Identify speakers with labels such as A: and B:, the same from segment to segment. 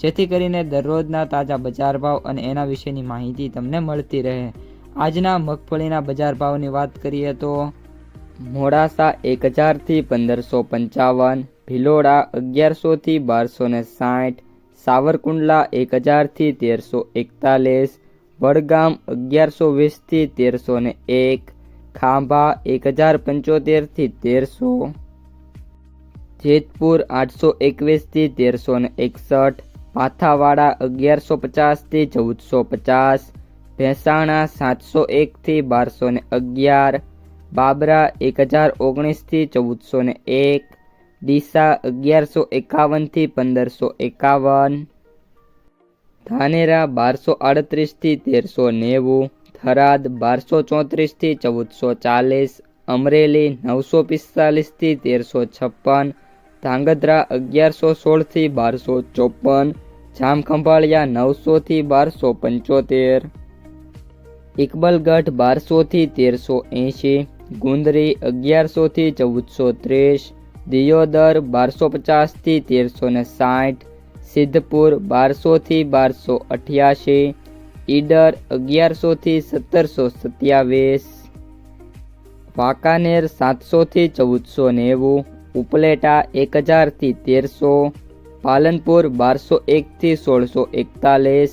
A: જેથી કરીને દરરોજના તાજા બજાર ભાવ અને એના વિશેની માહિતી તમને મળતી રહે. આજના મગફળીના બજાર ભાવની વાત કરીએ તો મોડાસા એક હજારથી પંદરસો પંચાવન, ભિલોડા અગિયારસોથી બારસો ને સાઠ, સાવરકુંડલા એક હજારથી તેરસો એકતાલીસ, વડગામ અગિયારસો વીસથી તેરસો ને એક, ખાંભા એક હજાર પંચોતેરથી તેરસો, જેતપુર આઠસો એકવીસથી તેરસો ને એકસઠ પાથાવાડા અગિયારસો પચાસથી ચૌદસો પચાસ, ભેંસાણા સાતસો એકથી બારસો ને અગિયાર, બાબરા એક હજાર ઓગણીસથી ચૌદસો ને એક, ડીસા અગિયારસો એકાવનથી પંદરસો એકાવન, ધાનેરા બારસો આડત્રીસથી તેરસો નેવું, થરાદ બારસો ચોત્રીસથી ચૌદસો ચાલીસ, અમરેલી નવસો પિસ્તાલીસથી તેરસો છપ્પન ધાંગધ્રા અગિયારસો સોળથી બારસો ચોપન, જામખંભાળિયા નવસોથી બારસો પંચોતેર, ઇકબલગઢ બારસોથી તેરસો એંશી, ગુંદરી અગિયારસોથી ચૌદસો ત્રીસ, દિયોદર બારસો પચાસથી તેરસો ને સાઠ, સિદ્ધપુર બારસોથી બારસો અઠ્યાસી, ઈડર અગિયારસોથી સત્તરસો સત્યાવીસ, વાંકાનેર સાતસોથી ચૌદસો નેવું ઉપલેટા એક હજારથી તેરસો, પાલનપુર બારસો એકથી સોળસો એકતાલીસ,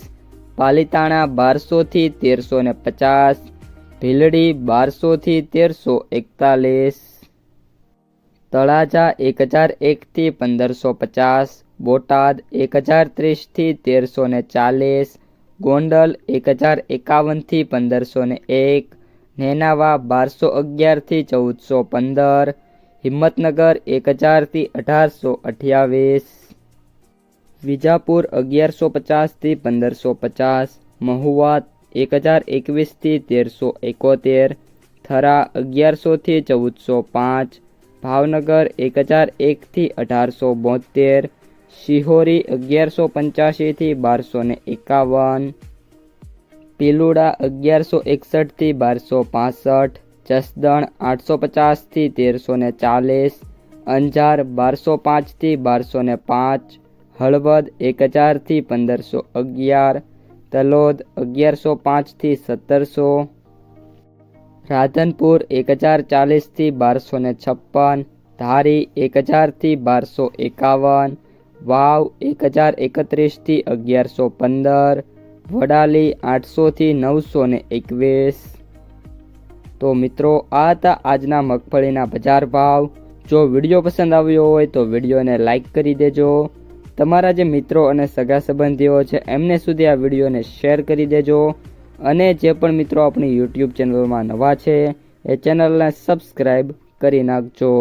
A: પાલિતાણા બારસોથી તેરસો ને પચાસ, ભીલડી બારસોથી તેરસો એકતાલીસ, તળાજા એક હજાર એકથી પંદરસો પચાસ, બોટાદ એક હજાર ત્રીસથી તેરસો ને ચાલીસ, ગોંડલ એક હજાર એકાવનથી પંદરસો ને એક, નેનાવા બારસો અગિયારથી ચૌદસો પંદર હિંમતનગર એક હજારથી અઢારસો અઠ્યાવીસ, વિજાપુર અગિયારસો પચાસથી પંદરસો પચાસ, મહુવા એક હજાર એકવીસથી તેરસો એકોતેર, થરા અગિયારસોથી ચૌદસો પાંચ, ભાવનગર એક હજાર એકથી અઢારસો બોતેર, શિહોરી અગિયારસો પંચ્યાસીથી બારસો ને એકાવન, પિલુડા અગિયારસો એકસઠથી બારસો પાસઠ જસદણ આઠસો પચાસથી તેરસો ને ચાલીસ, અંજાર બારસો પાંચથી બારસો ને પાંચ, હળવદ એક હજારથી પંદરસો અગિયાર, તલોદ અગિયારસો પાંચથી સત્તરસો, રાધનપુર એક હજાર ચાલીસથી બારસો ને છપ્પન, ધારી એક હજારથી બારસો એકાવન, વાવ એક હજાર એકત્રીસથી અગિયારસો પંદર, વડાલી આઠસોથી નવસો ને એકવીસ. તો મિત્રો, આ હતા આજના મગફળીના બજાર ભાવ. જો વીડિયો પસંદ આવ્યો હોય તો વિડીયોને લાઈક કરી દેજો. તમારા જે મિત્રો અને સગા સંબંધીઓ છે, એમને સુધી આ વિડીયોને શેર કરી દેજો. અને જે પણ મિત્રો આપણી યુટ્યુબ ચેનલમાં નવા છે, એ ચેનલને સબસ્ક્રાઈબ કરી નાખજો.